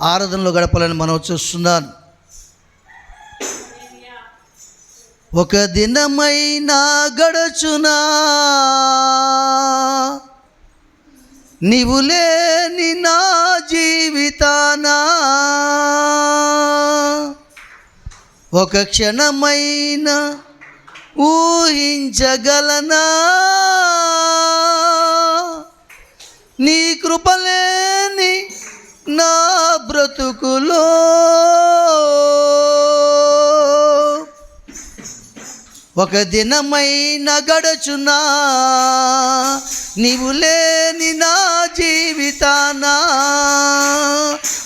ఆరాధనలో గడపాలని మనం చూస్తున్నాను. ఒక దినమైనా గడచునా? నీవు లేని నా జీవితానా? ఒక క్షణమైన ఊహించగలనా? నీ కృపలే నా బ్రతుకులో. ఒక దినమైన గడచునా నీవు లేని నా జీవితానా.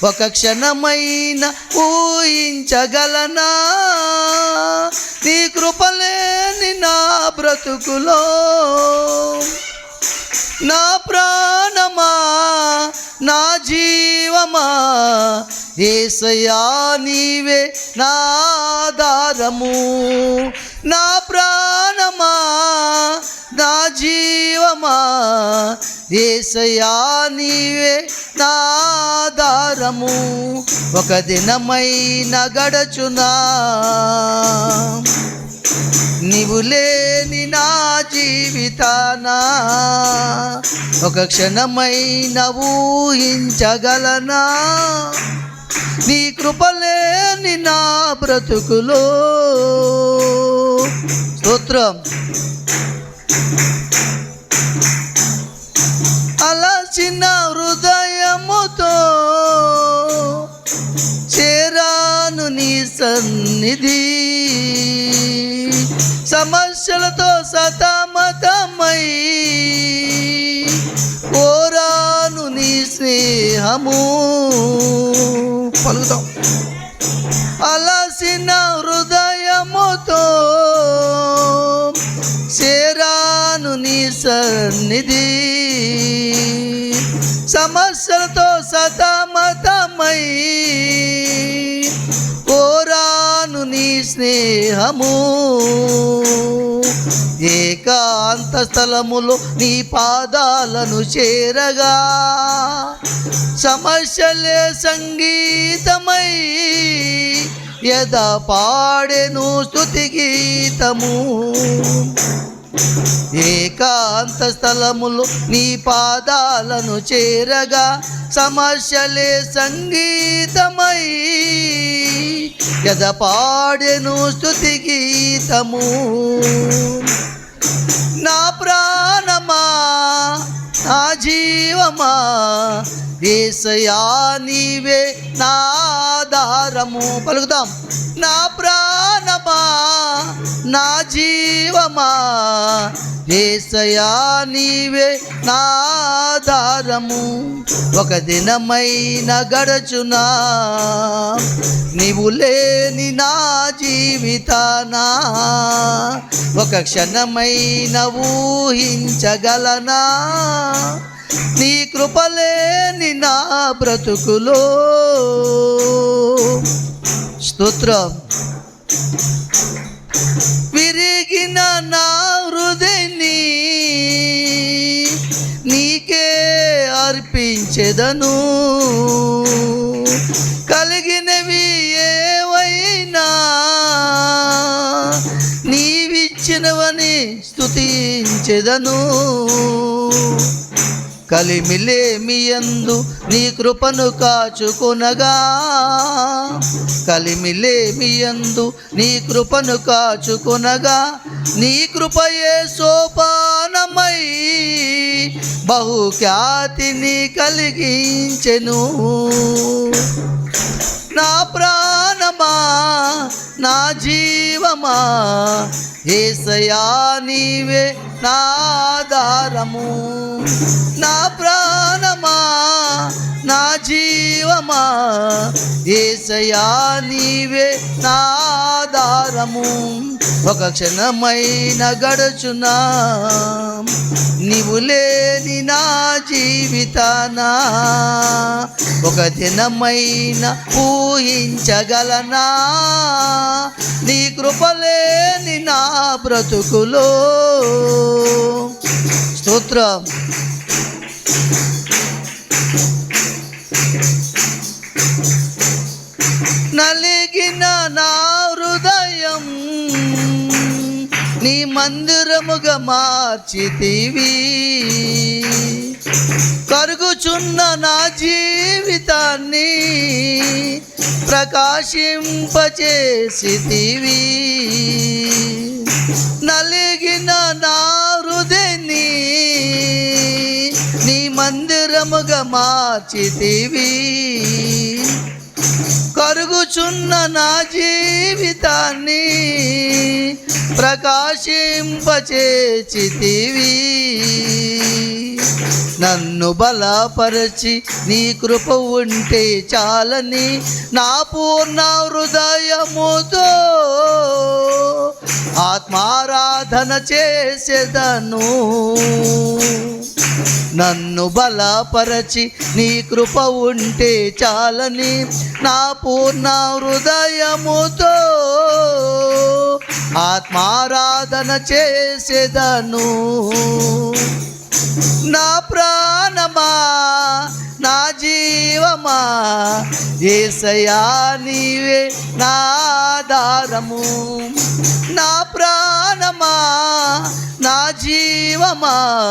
ఒక క్షణమైన ఊహించగలనా నీ కృపలేని నా బ్రతుకులో. నా ప్రా ఏసయా నీవే నాధారము నా ప్రాణమా నా జీవమా? ఏసయా నీవే నాధారము ఒక దినమైన గడచునా? నీవు లేని నా జీవితానా? ఒక క్షణమైన ఊహించగలనా? నీ కృపలేని నా బ్రతుకులో. స్తోత్రం. చిన్న హృదయముతో చేరాను నీ సన్నిధి. సమస్యలతో సతమతమై కోరాను నీ స్నేహము. ధ్యానము ఏకాంత స్థలములో నీ పాదాలను చేరగా. సమస్యలే సంగీతమై యద పాడెను స్థుతి గీతము. ఏకాంత స్థలములు నీ పాదాలను చేరగా సమస్యలే సంగీతమై. యద స్థుతి గీతము. నా ప్రాణమా నా జీవమా ఏసయా నీవే నా ఆధారము. నా ప్రాణమా నా జీవమా? ఏసయా నీవే నాధారము ఒక దినమైన గడచునా? నీవు లేని నా జీవితానా? ఒక క్షణమైన ఊహించగలనా? నీ కృపలేని నా బ్రతుకులో. స్తోత్రం. విరిగిన నా హృదయని నీకే అర్పించెదను. కలిగినవి ఏవైనా నీవిచ్చినవని స్తుతించెదను. కలిమిలేమియందు నీ కృపను కాచుకునగా. కలిమిలేమియందు నీ కృపను కాచుకునగా. నీ కృపయే సోపానమై బహుఖ్యాతిని కలిగించెను. నా ప్రా నా జీవమా? ఏసయా నీవే నాధారము నా ప్రాణమా? నా జీవమా? ఏసయా నీవే నాధారము ఒక క్షణమైన గడుచునా నీవు లేని నా జీవితానా ఒక దినమైన ఊహించగలనా? నీ కృపలేని నా బ్రతుకులో. స్తోత్రం. మందిరముగా మార్చితివి. కరుగుచున్న నా జీవితాన్ని ప్రకాశింపచేసితివి. నలిగిన నా హృదయని నీ మందిరముగా మార్చితివి. కరుగుచున్న నా జీవితాన్ని ప్రకాశింపచేచితివి నన్ను బలపరచి నీ కృప ఉంటే చాలని నా పూర్ణ హృదయముతో ఆత్మారాధన చేసేదను. నన్ను బలపరచి నీ కృప ఉంటే చాలని నా పూర్ణ హృదయముతో ఆత్మారాధన చేసేదను. నా ప్రాణమా? నా జీవమా? ఏసయా నీవే నాధారము నా ప్రాణమా? నా జీవమా?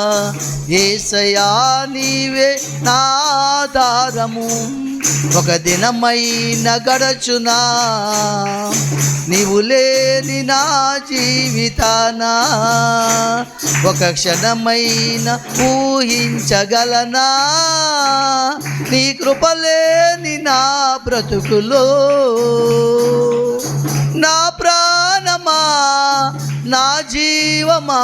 ఏసయా నీవే నాధారము ఒక దినమైన గడచునా? నీవు లేని నా జీవితానా? ఒక క్షణమైన ఊహించగలనా? నీ కృపలేని నా బ్రతుకులో నా ప్రాణమా నా జీవమా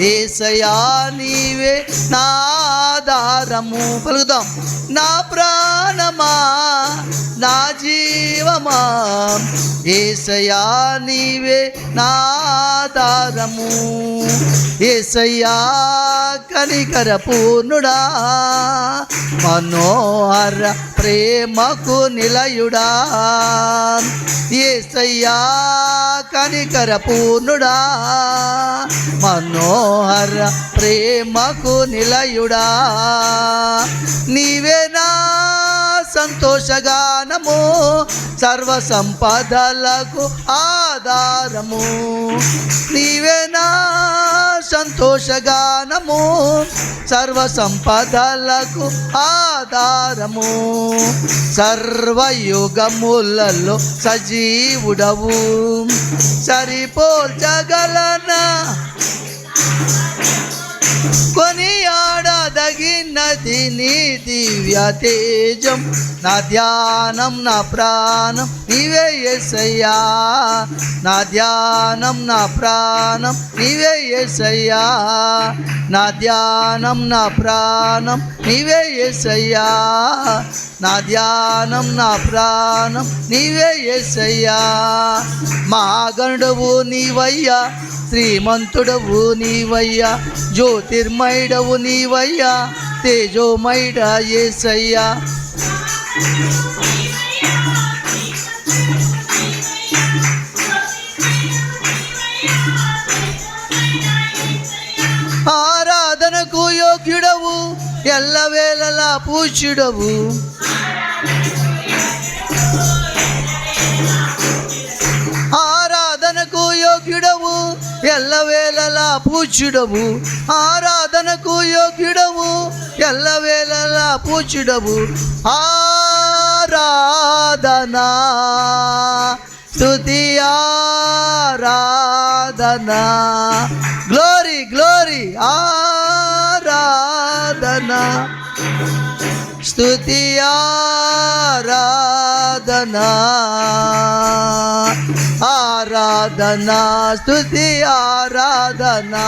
ఏసయా నీవే నాధారము పలుకుదాం. నా ప్రాణమా నా జీవమా? ఏసయా నీవే నాధారము ఏసయ్యా కనికర పూర్ణుడా మనోహర ప్రేమకు నిలయుడా. ఏసయ్యా కనికర పూర్ణుడా మనోహర ప్రేమకు నిలయుడా. నీవేనా సంతోషగానము సర్వ సంపదలకు ఆధారము. నీవేనా సంతోషగానము సర్వ సంపదలకు ఆధారము. సర్వయుగములలో సజీవుడవు. సరిపోల్చగలనా? కొనియాడదగినది నీ దివ్య తేజం. నా ధ్యానం నా ప్రాణం నీవే ఎసయ్యా నా ధ్యానం నా ప్రాణం నీవే ఎసయ్యా నా ధ్యానం నా ప్రాణం నీవే ఎసయ్యా నా ధ్యానం నా ప్రాణం నీవే ఎసయ్యా మా గండవు నీవయ్యా. శ్రీమంతుడవు నీవయ్యా జ్యోతిర్మైడవు నీవయ్యా తేజోమైడ ఏసయ్యా ఆరాధనకు యోగ్యుడవు ఎల్లవేళలా పూజ్యుడవు. ఎల్లవేళలా పూజ్యుడవు ఆరాధనకు యోగ్యుడవు. ఎల్లవేళలా పూజ్యుడవు ఆరాధనా. స్థుతి ఆరాధనా. Glory glory. ఆరాధనా. స్తుతి ఆరాధనా. ఆరాధనా స్థుతి ఆరాధనా.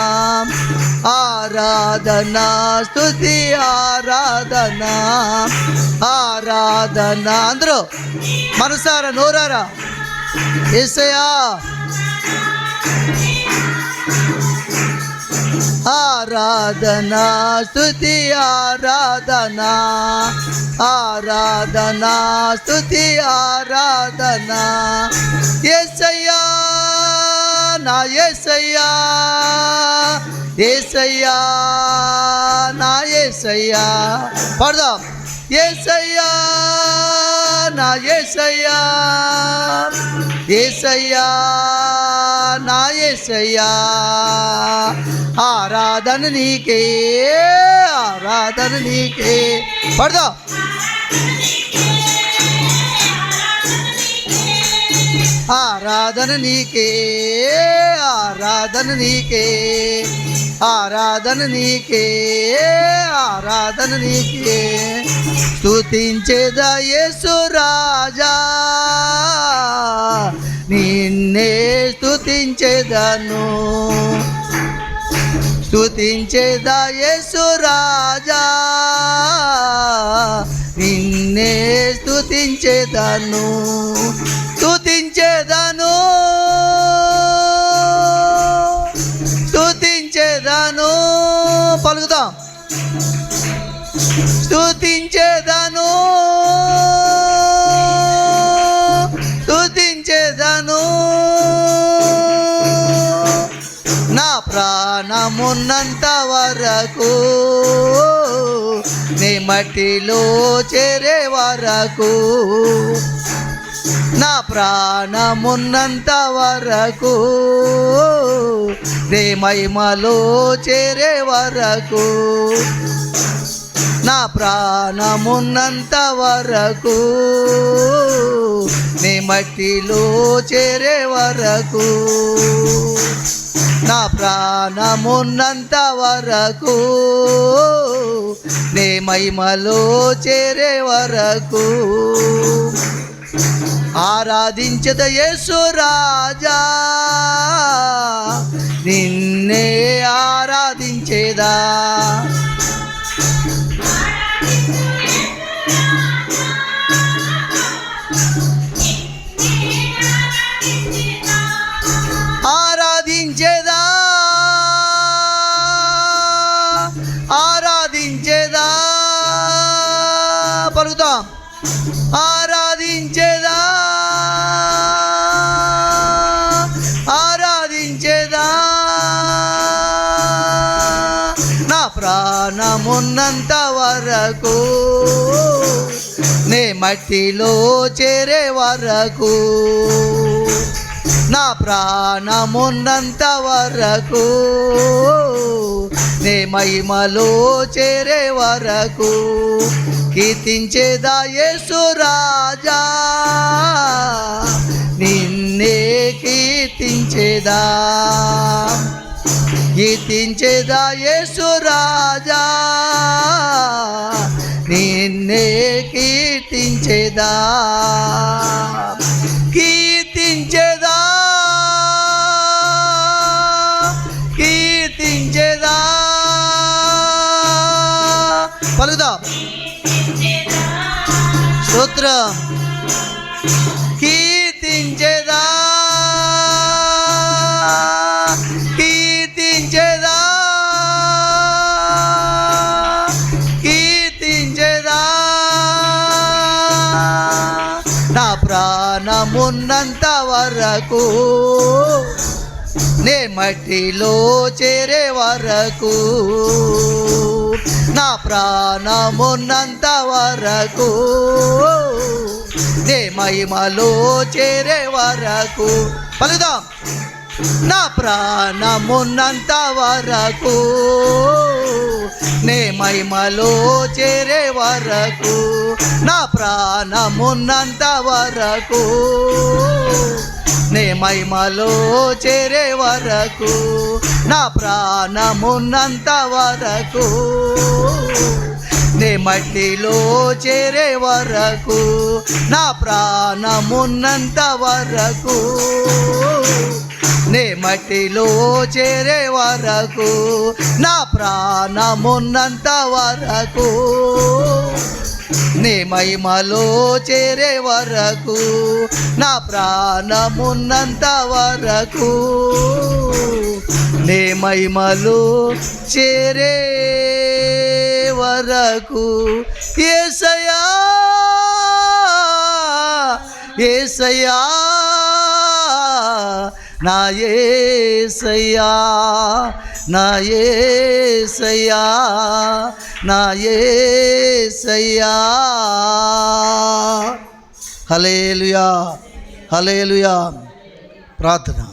ఆరాధనా స్థుతి ఆరాధనా. ఆరాధనా. అందరూ మనసారా నోరారా? ఏసయా ఆరాధనా స్థుతి ఆరాధనా. ఆరాధనా స్థుతి ఆరాధనా. ఎసయ్యా నా ఎసయ్యా ఏసయ్యా నా ఏసయ్యా. పడదాం. ఏసయ్యా నా ఏసయ్యా. ఏసయ్యా నా ఏసయ్యా ఆరాధన నీకే ఆరాధన నీకే పడదా ఆరాధన నీకే ఆరాధన నీకే ఆరాధన నీకే ఆరాధన నీకే స్తుతించేదా యేసు రాజా నిన్నే స్థుతించేదాను స్థుతించేదా యేసు రాజా. నిన్నే స్థుతించేదాను స్థుతించేదాను స్థుతించేదాను పలుకుదాం. వరకు నీ మట్టిలో చేరే వరకు నా ప్రాణమున్నంత వరకు నీ మహిమలో చేరే వరకు నా ప్రాణమున్నంత వరకు నీ మట్టిలో చేరే వరకు. నా ప్రాణమున్నంత వరకు నే మహిమలో చేరే వరకు. ఆరాధించద యేసు రాజా నిన్నే ఆరాధించేదా. ఆరాధించేదా? ఆరాధించేదా? నా ప్రాణమున్నంత వరకు నే మట్టిలో చేరే వరకు నా ప్రాణమున్నంత వరకు నే మహిమలో చేరే వరకు కీర్తించేదా యేసురాజా నిన్నే కీర్తించేదా. కీర్తించేదా యేసురాజా నిన్నే కీర్తించేదా. పలుకుదా స్తోత్రం. కీర్తించేదా. కీర్తించేదా. కీర్తించేదా. నా ప్రాణమున్నంత వరకు నే మట్టిలో చేరే వరకు ప్రాణమున్నంత వరకు నే మహిమలో చేరే వరకు. పలుదాం. నా ప్రాణమున్నంత వరకు నే మహిమలో చేరే వరకు నా ప్రాణమున్నంత వరకు నే మహిమలో చేరే వరకు నా ప్రాణమున్నంత వరకు నే మట్టిలో చేరే వరకు నా ప్రాణమున్నంత వరకు. నే మట్టిలో చేరే వరకు నా ప్రాణమున్నంత వరకు. నీ మహిమలో చేరే వరకు నా ప్రాణమున్నంత వరకు. నీ మహిమలో చేరే వరకు ఏసయా ఏసయా నా ఏసయ్యా నా ఏసయ్యా నా ఏసయ్యా. హలేలుయా హలేలుయా ప్రార్థన.